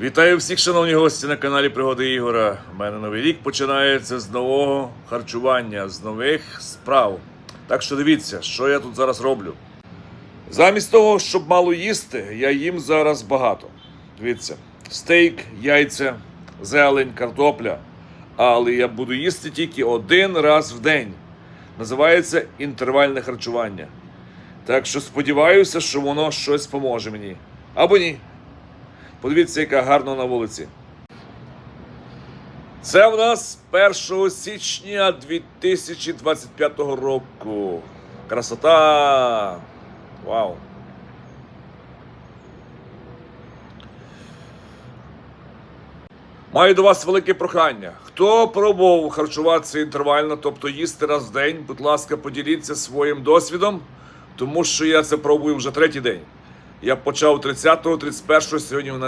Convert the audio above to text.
Вітаю всіх, шановні гості на каналі Пригоди Ігора. У мене новий рік починається з нового харчування, з нових справ. Так що дивіться, що я тут зараз роблю. Замість того, щоб мало їсти, я їм зараз багато. Дивіться, стейк, яйця, зелень, картопля. Але я буду їсти тільки один раз в день. Називається інтервальне харчування. Так що сподіваюся, що воно щось поможе мені. Або ні. Подивіться, яка гарна на вулиці. Це в нас 1 січня 2025 року. Красота! Вау! Маю до вас велике прохання. Хто пробував харчуватися інтервально, тобто їсти раз в день, будь ласка, поділіться своїм досвідом, тому що я це пробую вже третій день. Я почав 30-го, 31-го, сьогодні на